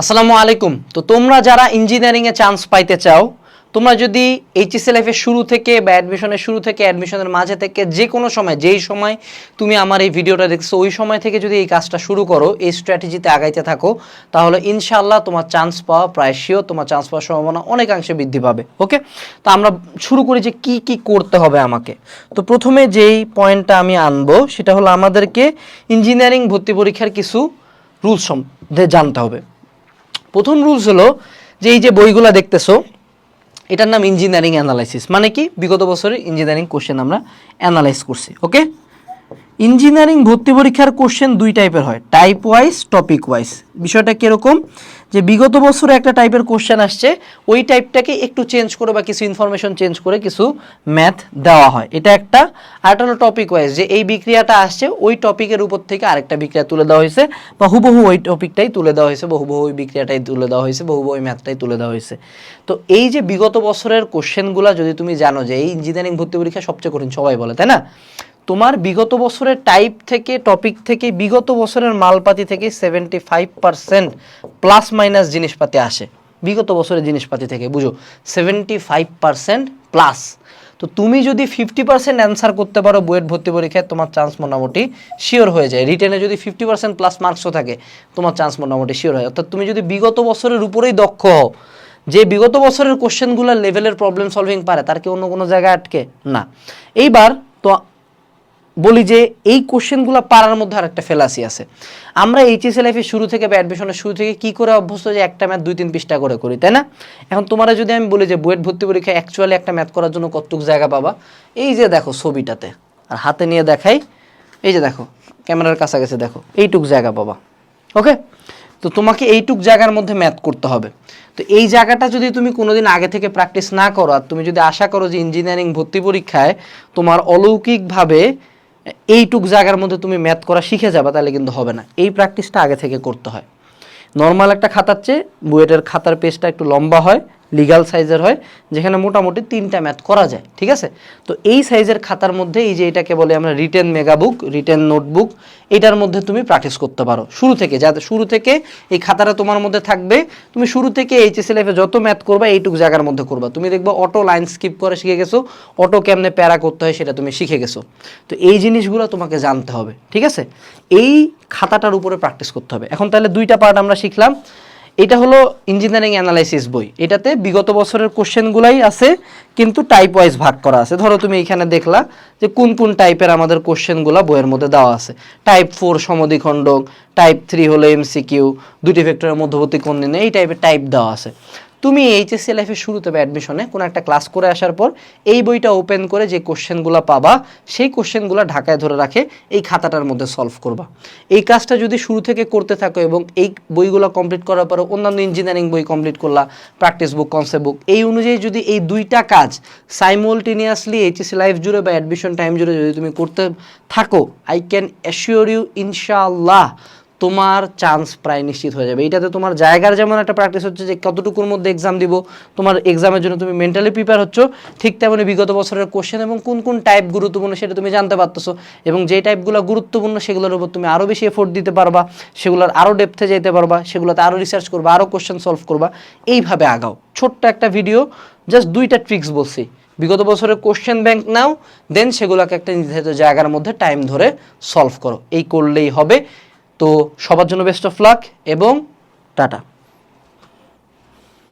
আসসালামু আলাইকুম। তো তোমরা যারা ইঞ্জিনিয়ারিংয়ে চান্স পাইতে চাও, তোমরা যদি এইচএসএ লাইফের শুরু থেকে বা অ্যাডমিশনের শুরু থেকে অ্যাডমিশনের মাঝে থেকে যে কোনো সময়, যেই সময় তুমি আমার এই ভিডিওটা দেখছ, ওই সময় থেকে যদি এই কাজটা শুরু করো, এই স্ট্র্যাটেজিতে আগাইতে থাকো, তাহলে ইনশাআল্লাহ তোমার চান্স পাওয়া প্রায় তোমার চান্স পাওয়ার সম্ভাবনা অনেকাংশে বৃদ্ধি পাবে ওকে তো আমরা শুরু করি যে কি কি করতে হবে আমাকে। তো প্রথমে যেই পয়েন্টটা আমি আনব, সেটা হলো আমাদেরকে ইঞ্জিনিয়ারিং ভর্তি পরীক্ষার কিছু রুলস সম্বন্ধে জানতে হবে। প্রথম রুলস হলো যে এই যে বইগুলো দেখতেছো, এটার নাম ইঞ্জিনিয়ারিং অ্যানালাইসিস মানে কি? বিগত বছরের ইঞ্জিনিয়ারিং কোশ্চেন আমরা অ্যানালাইজ করছি ওকে ইঞ্জিনিয়ারিং ভর্তি পরীক্ষার কোশ্চেন দুই টাইপের হয় টাইপ ওয়াইজ টপিক ওয়াইজ বিষয়টা কীরকম? যে বিগত বছরে একটা টাইপের কোশ্চেন আসছে, ওই টাইপটাকে একটু চেঞ্জ করে বা কিছু ইনফরমেশন চেঞ্জ করে কিছু ম্যাথ দেওয়া হয়। এটা একটা। আরেকটা হলো টপিক ওয়াইজ যে এই বিক্রিয়াটা আসছে, ওই টপিকের উপর থেকে আরেকটা বিক্রিয়া তুলে দেওয়া হয়েছে, বা হুবহু ওই টপিকটাই তুলে দেওয়া হয়েছে, বা হুবহু ওই বিক্রিয়াটাই তুলে দেওয়া হয়েছে, বা হুবহু ওই ম্যাথটাই তুলে দেওয়া হয়েছে। তো এই যে বিগত বছরের কোশ্চেনগুলো যদি তুমি জানো যে এই ইঞ্জিনিয়ারিং ভর্তি পরীক্ষা সবচেয়ে কঠিন, সবাই বলে, তাই না? তোমার বিগত বছরের টাইপ থেকে টপিক থেকে, বিগত বছরের মালপাতি থেকে seventy five percent plus minus জিনিসপাতি আসে। বিগত বছরের জিনিসপাতি থেকে, বুঝো? সেভেন্টি ফাইভ পার্সেন্ট প্লাস তো তুমি যদি ফিফটি পার্সেন্ট অ্যান্সার করতে পারো বুয়েট ভর্তি পরীক্ষায়, তোমার চান্স মোটামুটি শিওর হয়ে যায়। রিটেনে যদি ফিফটি পার্সেন্ট প্লাস মার্কসও থাকে, তোমার চান্স মোটামুটি শিওর হয়। অর্থাৎ তুমি যদি বিগত বছরের উপরেই দক্ষ হও, যে বিগত বছরের কোশ্চেনগুলো লেভেলের প্রবলেম সলভিং পারে, তার কি অন্য কোনো জায়গায় আটকে? না। এইবার তো বলি যে এই কোশ্চেনগুলো পারার মধ্যে আর একটা ফেলাসি আছে। আমরা এইচএসএ লাইফের শুরু থেকে বা অ্যাডমিশনের শুরু থেকে কি করে অভ্যস্ত যে একটা ম্যাথ দুই, তিন পৃষ্ঠা করে করি, তাই না? এখন তোমরা যদি আমি বলি যে বুয়েট ভর্তি পরীক্ষায় অ্যাকচুয়ালি একটা ম্যাথ করার জন্য কতটুকু জায়গা পাবা, এই যে দেখো ছবিটাতে, আর হাতে নিয়ে দেখাই, এই যে দেখো, ক্যামেরার কাছাকাছি দেখো, এইটুক জায়গা পাবা ওকে তো তোমাকে এইটুক জায়গার মধ্যে ম্যাথ করতে হবে। তো এই জায়গাটা যদি তুমি কোনোদিন আগে থেকে প্র্যাকটিস না করো, আর তুমি যদি আশা করো যে ইঞ্জিনিয়ারিং ভর্তি পরীক্ষায় তোমার অলৌকিকভাবে এইটুক জায়গার মধ্যে তুমি ম্যাথ করা শিখে যাবে, তাহলে কিন্তু হবে না। এই প্র্যাকটিসটা আগে থেকে করতে হয়। নর্মাল একটা খাতার চেয়ে বুয়েটের খাতার পেজটা একটু লম্বা হয় লিগাল সাইজের হয়, যেখানে মোটামুটি তিনটা ম্যাথ করা যায়, ঠিক আছে? তো এই সাইজের খাতার মধ্যে এই যে এটাকে বলে আমরা রিটেন মেগাবুক রিটেন নোটবুক এটার মধ্যে তুমি প্র্যাকটিস করতে পারো। শুরু থেকে যাতে শুরু থেকে এই খাতাটা তোমার মধ্যে থাকবে, তুমি শুরু থেকে এইচএসসি লাইফে যত ম্যাথ করবা, এইটুক জায়গার মধ্যে করবা। তুমি দেখবা অটো লাইন স্কিপ করে শিখে গেছো অটো কেমনে প্যারা করতে হয় সেটা তুমি শিখে গেছো। তো এই জিনিসগুলো তোমাকে জানতে হবে, ঠিক আছে? এই খাতাটার উপরে প্র্যাকটিস করতে হবে। এখন তাহলে দুইটা পার্ট আমরা শিখলাম। এটা হলো ইঞ্জিনিয়ারিং অ্যানালাইসিস বই। এটাতে বিগত বছরের কোশ্চেনগুলাই আছে, কিন্তু টাইপ ওয়াইজ ভাগ করা আছে। ধরো তুমি এখানে দেখলা যে কোন কোন টাইপের আমাদের কোশ্চেনগুলো বইয়ের মধ্যে দেওয়া আছে। টাইপ ফোর সমদ্বিখণ্ডক টাইপ থ্রি হলো এমসিকিউ দুটি ভেক্টরের মধ্যবর্তী কোন দিনে এই টাইপের টাইপ দেওয়া আছে। তুমি এইচএসসি লাইফের শুরুতে বা অ্যাডমিশনে কোনো একটা ক্লাস করে আসার পর এই বইটা ওপেন করে যে কোশ্চেনগুলো পাবা, সেই কোশ্চেনগুলো ঢাকায় ধরে রাখে, এই খাতাটার মধ্যে সলভ করবা। এই কাজটা যদি শুরু থেকে করতে থাকো এবং এই বইগুলো কমপ্লিট করার পরে অন্যান্য ইঞ্জিনিয়ারিং বই কমপ্লিট করলা প্র্যাকটিস বুক কনসেপ্ট বুক এই অনুযায়ী যদি এই দুইটা কাজ সাইমultaneously এইচএসসি লাইফ জুড়ে বা অ্যাডমিশন টাইম জুড়ে যদি তুমি করতে থাকো আই ক্যান অ্যাসিওর ইউ ইনশাআল্লাহ তোমার চান্স প্রায় নিশ্চিত হয়ে যাবে। এইটাতে তোমার জায়গার যেমন একটা প্র্যাকটিস হচ্ছে যে কতটুকুর মধ্যে এক্সাম দিব, তোমার এক্সামের জন্য তুমি মেন্টালি প্রিপেয়ার হচ্ছ, ঠিক তেমনি বিগত বছরের কোশ্চেন এবং কোন কোন টাইপ গুরুত্বপূর্ণ সেটা তুমি জানতে পারতেছো এবং যে টাইপগুলো গুরুত্বপূর্ণ সেগুলোর উপর তুমি আরও বেশি এফোর্ট দিতে পারবা, সেগুলোর আরও ডেপথে যেতে পারবা, সেগুলোতে আরও রিসার্চ করবা আরও কোশ্চেন সলভ করবা, এইভাবে আগাও। ছোট্ট একটা ভিডিও জাস্ট দুইটা ট্রিক্স বলছি। বিগত বছরের কোশ্চেন ব্যাংক নাও দেন সেগুলোকে একটা নির্ধারিত জায়গার মধ্যে টাইম ধরে সলভ করো। এই করলেই হবে। তো সবার জন্য বেস্ট অফ লাক এবং টাটা।